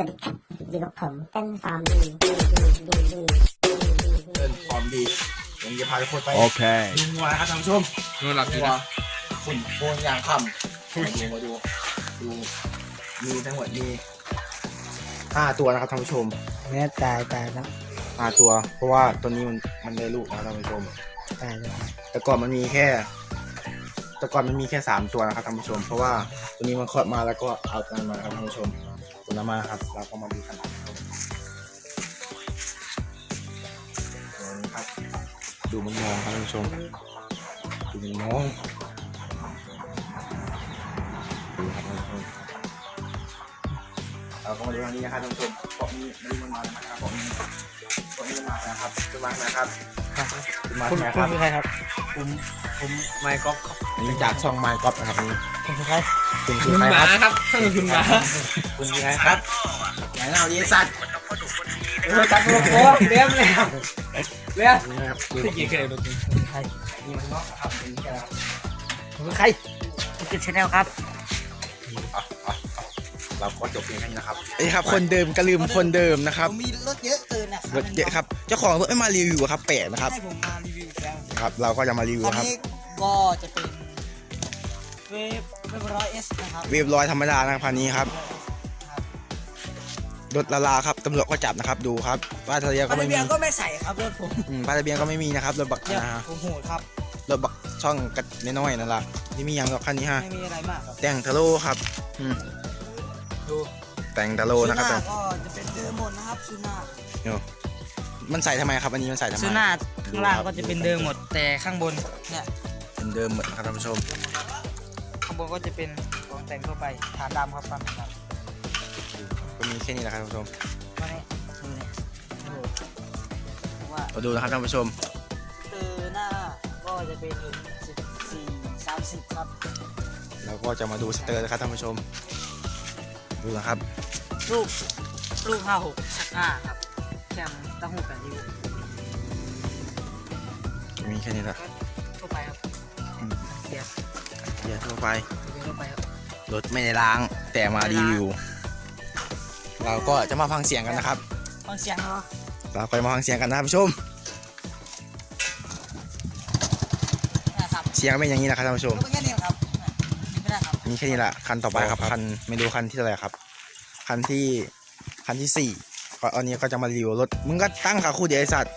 วัสดีครับอยู่กับผมเต้นฟาร์มดีดีดีดีดีเดินพร้อมดีผมจะพาทุกคนไป Okay. ดูงัวนะครับท่านผู้ชมนู่นหลักงัวขุนโพนยางคำมาดูมาดูดูมีทั้งหมดมีห้าตัวนะครับท่านผู้ชมเนี่ยตายตายแล้วห้าตัว เพราะว่าตัวนี้มันมันได้ลูกนะครับท่านผู้ชม ตายแล้วแต่ก่อนมันมีแค่ แต่ก่อนมันมีแค่สามตัวนะครับท่านผู้ชม เพราะว่าตัวนี้มันคลอดมาแล้วก็เอาตัวนั้นมาครับท่านผู้ชม ตัวนั้นมาครับเราก็มาดูกันนะครับตัวนี้ครับ ดูมันมองครับท่านผู้ชมดูมันมองดูครับท่านผู้ชมเราก็มาดูทางนี้นะครับท่านผู้ชมเกาะนี้ไม่รู้มันมาแล้วนะครับเกาะนี้เกาะนี้มันมาแล้วครับมันมาแล้วครับ มันมาคุณแล้วคุคณรับคือใครครับ ผมผมไมค์ก๊อฟครับอันนี้จากช่องไมค์ก๊อฟนะครับนี่คุณคือใครคุณคืคุอณใครหคมารับครับท่านคุณหมาคุณคือใครครับไหนเราดีสัตว์เออตัดตัวโค้งเลี้ยมแล้วเลี้ยมนี่นะครับดูที่กี่เคยดูจริงคุณคือใครนี่มันเนาะครับเป็นแค่คุณคือใครคุณคือชาแนลครับอะอะอะเราก็จบเพียงแค่นี้นะครับเอ้ยครับ คนเดิมก็ลืมคนเดิมนะครับผมมีรถเยอะ เกินนะรถเยอะครับ เจ้าของรถไม่มารีวิวครับแปลกนะครับ ให้ผมมารีวิวแล้วครับ เราก็จะมารีวิวคันครับ นี้ก็จะเป็นเวฟเวฟร้อยเอสนะครับเรียบร้อยธรรมดานะครับพันนี้ครับรถละลาครับตำรวจก็จับนะครับ ดูครับป้ายทะเบียนปัก็นไม่เบีมียงก็ไม่ใส่ครับรถผมอืมป้ายทะเบียนก็ไม่มีนะครับ รถบักเนี่ยนะฮะผมโหดครับรถบักช่องกัดน้อยๆนั่นแหละที่มีอย่างหรอกคันนี้ฮะ ไม่มีอะไรมากครับแต่งทะโลครับอืมดูแต่งทะโลนะครับซูแต่น่าก็จะเป็นเดิมหมดนะครับซูน่า มันใส่ทำไมครับอันนี้มันใส่ทำไมซูน่าข้างล่างก็จะเป็นเดิมหมด แต่ข้างบนเนี่ยเป็นเดิมหมดครับท่านผู้ชม ข้างบนก็จะเป็นของแต่งทั่วไปฐานดำครับความดก็มีแค่นี้แหละครับท่านผู้ชมำมาเนี่ยดูเนี่ยโอ้โหว่ามาดูนะครับท่านผู้ชมเตอร์หน้าก็จะเป็นสิบสี่สามสิบครับเราก็จะมาดูสเตอร์นะครับท่านผู้ชม ดูนะครับลูกลูกห้าหกชักห้าครับ แคมตั้งหูแปดนิ้วมีแค่นี้แหละทั่วไปครับเกียร์เดี๋ยวทั่วไปเกียร์ทั่วไปครับรถไม่ได้ล้างแต่มารีวิว เราก็จะมาฟังเสียงกันนะครับ ฟังเสียงเหรอเราไปมาฟังเสียงกันนะท่านผู้ชม เนี่ยครับเสียงเป็นอย่างนี้นะครับท่านผู้ชม ก็แค่นี้ครับเนี่ยไม่ได้ครับมีแค่นี้แหละคันต่อไปครับคันไม่รู้คันที่เท่าไหร่ครับ คันที่คันที่สี่ ก็อันนี้ก็จะมารีวิวรถ มึงก็ตั้งขาคู่เดียวไอสัตว์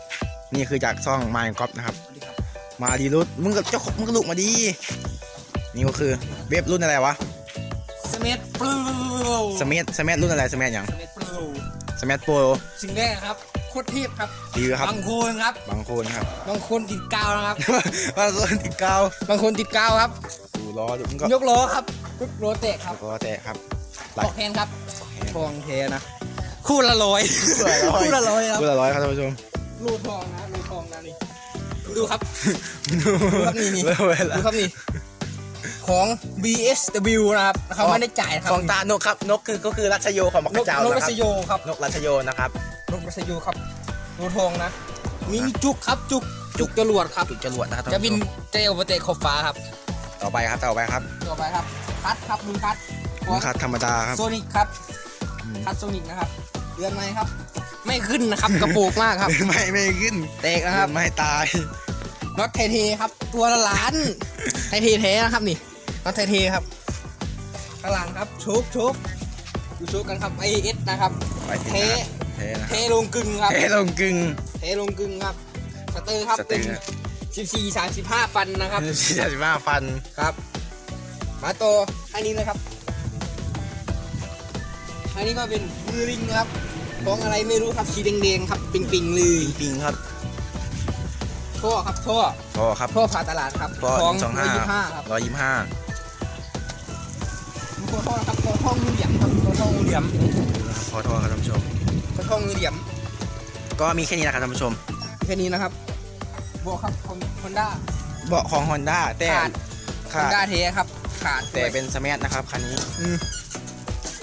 นี่คือจากช่องไมค์ก๊อฟนะครับสวัสดีครับ มาดีรถ มึงกับเจ้าของมึงก็ลุกมาดี นี่ก็คือเว็บรุ่นอะไรวะ สมิธปลูสมัทสมัทรุ่นอะไรสมัทอย่างสมิธปลูสมัทโปรสิ่งแรกครับโคตรเทพครับรีวิวครับ บางคนครับ บางคนครับ บางคนติดกาวนะครับ บางคนติดกาว บางคนติดกาวครับ ดูล้อดูมึงก็ยกล้อครับยกล้อแตกครับก็แต่ครับปอกแทนครับทองเทนะคู่ละร้อย คู่ละร้อยคู่ละร้อยครับคู่ละร้อยครับท่านผู้ชมรูทองนะรูทองนะนี่ดูครับ ครับนี่นี่ เริ่มเวลาดูครับนี่ ของ BSW นะครับเขาไม่ได้จ่ายนะครับของตานกครับ นกคือก็คือรัชโยของมักนกะกเจ้านกนะรัครัชบโยครับนกรัชโยนะครับ นกรัชโยครับรูทองนะมีจุกครับจุกจุกจรวดครับ จุดจรวดนะครับจะบินเจลมาเตะขอบฟ้าครับ ต่อไปครับต่อไปครับต่อไปครับ คัดครับลุงคัดมึงคัดธรรมดาครับโซนิกครับ อืม คัดโซนิกนะครับ เดือนไหมครับ ไม่ขึ้นนะครับ กระโปงมากครับ ไม่ไม่ขึ้นเตกนะครับ ไม่ตายน็อตไทเทครับ ตัวละล้านไทเทแท้นะครับนี่น็อตไทเทครับข้างหลังครับชุบชุบดูชุบกันครับไอเอสนะครับไปถึงเทนะครับเทนะเทลงกึ่งครับเทลงกึ่งเทลงกึ่งครับสเตอร์ครับสเตอเป็นร์สิบสี่สามสิบห้าฟันนะครับสี่สิบห้าฟันครับ มาตัวอันนี้เลยครับ อันนี้ก็เป็นมือลิงนะครับของอะไรไม่รู้ครับสีแดงๆครับปิงปิงๆเลยปิงครับท่อครับท่อพอครับท่อผ่าตลาดครับพอของสองร้อยห้ายี่สิบห้าครับร้อยยี่สิบห้าตัวท่อครับตัวท่องูเหลี่ยมครับตัวท่องูเหลี่ยมพอโทษครับท่านผู้ชมตัวท่องูเหลี่ยมก็มีแค่นี้นะครับท่านผู้ชม แค่นี้นะครับบวกครับฮอนด้าเบาะของ Honda แต่ขาดฮอขานดด้าเทครับ ขาดแต่เป็นสมัทนะครับคันนี้ อืม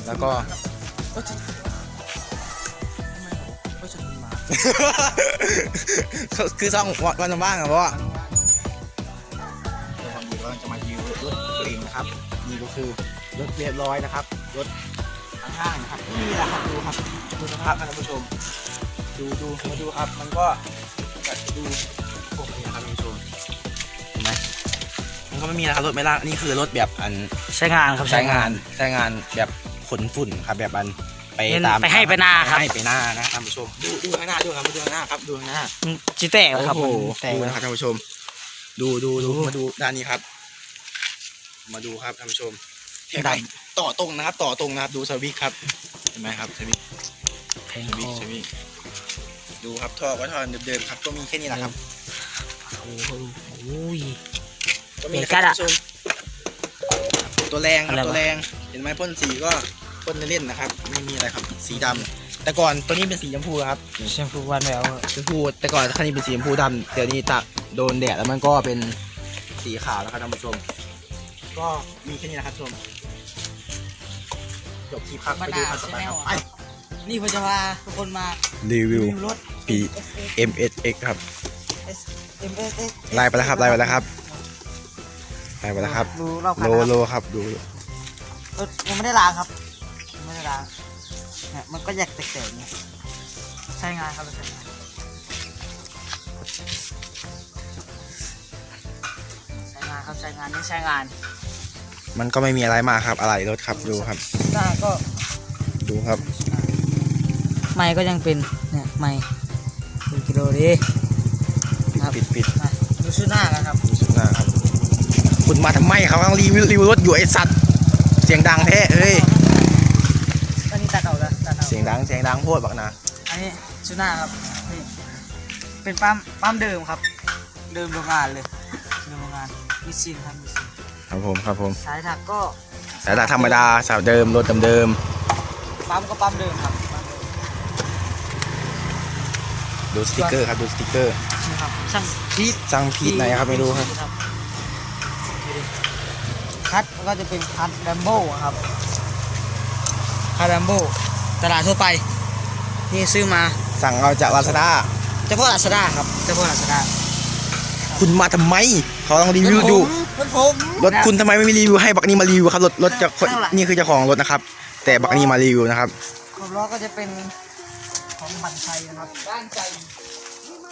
แล้วก็ โอ้ยทำไมโอ้ยฉันมาคือซ่องวันว่างๆอะเพราะว่าเราทำดีก็จะมารีวิวรถกลิ่งนะครับนี่ก็คือรถเรียบร้อยนะครับรถข้างๆนะครับนี่แหละครับดูครับครับท่านผู้ชม ดูดูมาดูครับ มันก็ก็ดูพวกนี้นะครับท่านผู้ชมเห็นไหมมันก็ไม่มีนะครับรถไม่ลากนี่คือรถแบบอันใช้งานครับใช้งานใช้งานแบบ ขนฝุ่นครับแบบอันไปเน้นตามไปให้ไปหน้าครับ ให้ไปหน้านะท่านผู้ชมดูดูข้างหน้าดูครับมาดูข้างหน้าครับดูข้างหน้าจิแตกแล้วครับโอ้โหมันแตกดูแล้วนะครับท่านผู้ชม ดูดูดูมาดูด้านนี้ครับ มาดูครับท่านผู้ชมเห็นไหมต่อตรงนะครับ ต่อตรงนะครับ ดูสวิกครับเห็นไหมครับสวิกแทงสควิกอสวิกดูครับท่อก็ท่อเดิมๆครับก็มีแค่นี้แหละครับโอ้โหอุ้ยก็มีนะเห็นคกัรับดท่าอะนผู้ชม ตัวแรงครับอะไรวะตัวแรง เห็นไหมพ่นสีก็พ่นเล่นๆนะครับ ไม่มีอะไรครับ สีดำแต่ก่อนตัวนี้เป็นสีชมพูครับแชมพูวันแล้วชมพูแต่ก่อนคันนี้เป็นสีชมพูดำเดี๋ยวนี้ตากโดนแดดแล้วมันก็เป็นสีขาวแล้วครับท่านผู้ชม ก็มีแค่นี้นะครับท่านผู้ชมจบคลิปครับไปดูคันต่อไปครับไปนี่ผมจะพาทุกคนมารีวิวรถปี MSX ครับ M S S ไล่ไปแล้วครับไล่ไปแล้วครับ ไล่ไปแล้วครับดูรอบคัโลนโลนะครับครับดูรถยังไม่ได้ล้างครับยังไม่ได้ล้างเนี่ยมันก็แยกแตกๆเนี่ยใช้งานครับใช้งานใช้งานครับใช้งานนี่ใช้งานมันก็ไม่มีอะไรมากครับอะไรรถครับดูครับ หน้าก็ดูครับไม่ก็ยังเป็นเนี่ยไม่ดูกิโลดิครับปิดปิดมาดูชุดหน้ากันครับปิดนะ ครับคุณมาทำไมเขากำลังรีวิวรีวิวรถอยู่ไอสัตว์ เสียงดังแท้เอ้ยอันนี้ตัดออกแล้วตัดออกเสียงดังเสียงดังโพดบักนะอันนี้ชุดหน้าครับนี่เป็นปั๊มปั๊มเดิมครับ เดิมโรงงานเลยเดิมโรงงานมีซินครับมีซินครับผมครับผมสายถักก็สายตาธรรมดาสาวเดิมรถเดิมปั๊มก็ปั๊มเดิมครับปั๊มเดิมๆดูสติกเกอร์ครับดูสติกเกอร์นี่ครับช่างพีทสั่งพีทไหนครับไม่รู้ครับดูดิ คัดก็จะเป็นคัดแรมโบ้ครับคัดแรมโบ้ตลาดทั่วไป นี่ซื้อมาสั่งเอาจากลาซาด้าเฉพาะลาซาด้าครับเฉพาะลาซาด้าคุณมาทำไม เขากำลังรีวิวอยู่รถผมรถคุณทำไมไม่มีรีวิวให้บักนี้มารีวิวครับรถรถจะข้างหลังนี่คือเจ้าของรถนะครับ แต่บักนี้มารีวิวนะครับขอบล้อก็จะเป็นของบันชัยนะครับบ้านใจ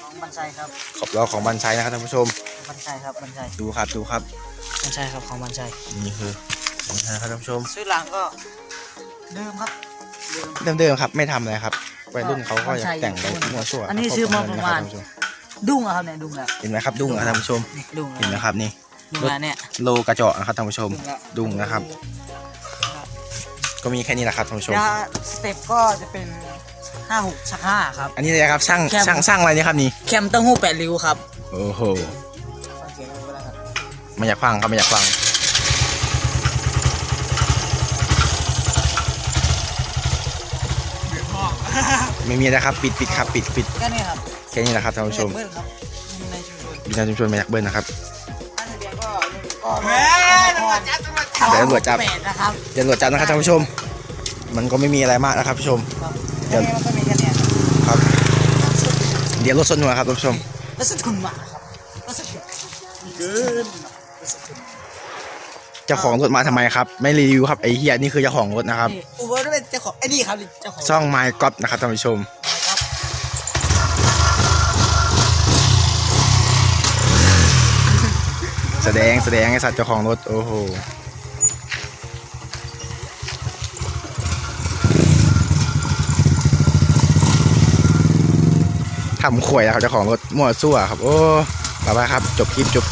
ของบันชัยครับขอบล้อของบันชัยนะครับท่านผู้ชมบันชัยครับบันชัยดูครับดูครับ บันชัยครับของบันชัยนี่คือบันชัยนะครับท่านผู้ชม ซื้อหลังก็เดิมครับเดิม เดิมๆครับไม่ทำอะไรครับวัยรุ่นเขาก็อยากใช่แต่งไปมั่วซั่วอันนี้ครับซื้อมาขบคุณประมาณนคบท่นผู้ชดุ้งอะครับเนี่ยดุ้งแล้วเห็นไหมครับดุ้งนะครับท่านผู้ชมนี่ดุ้งเห็นไหมแล้วครับนี่ดุ้งแล้วเนี่ย โลกระเจาะนะครับท่านผู้ชม ดุ้งแล้วดุ้งนะครับ ก็มีแค่นี้แหละครับท่านผู้ชมยาสเต็ปก็จะเป็นห้าหกชักห้าครับ อันนี้เลยครับช่างแคมช่างช่างอะไรเนี่ยครับนี่ แคมเต้าหู้แปดริ้วครับ โอ้โห ไม่อยากฟังครับไม่อยากฟังไม่มีนะครับปิดปิดครับปิดปิดก็นี่ครับแค่นี้แหละครับท่านผู้ชมเบิ้ลครับมีในชุมชนบินชุมชนมาจากเบิ้ลนะครับป้ายทะเบียนก็ก็เฮ้ยตำรวจจับเดี๋ยวตำรวจจับแปดนะครับเดี๋ยวตรวจจับนะครับท่านผู้ชม มันก็ไม่มีอะไรมากนะครับผู้ชมครับเดี๋ยวแค่นี้มันก็มีแค่เนี้ยครับเดี๋ยวรถสนหัวครับท่านผู้ชมแล้วสกุลหมาครับแล้วสกุลเกิน เจ้าของรถมาทำไมครับ ไม่รีวิวครับไอ้เฮียนี่คือเจ้าของรถนะครับนี่อูเบอร์ด้วยเจ้าของไอ้นี่ครับเจ้าของช่องไมค์ก๊อฟนะครับท่านผู้ชมครับแสดงแสดงไอ้สัตว์เจ้าของรถโอ้โหทำข่วยนะครับเจ้าของรถมั่วซั่วครับ โอ้ไปไปครับ จบคลิปจบคลิป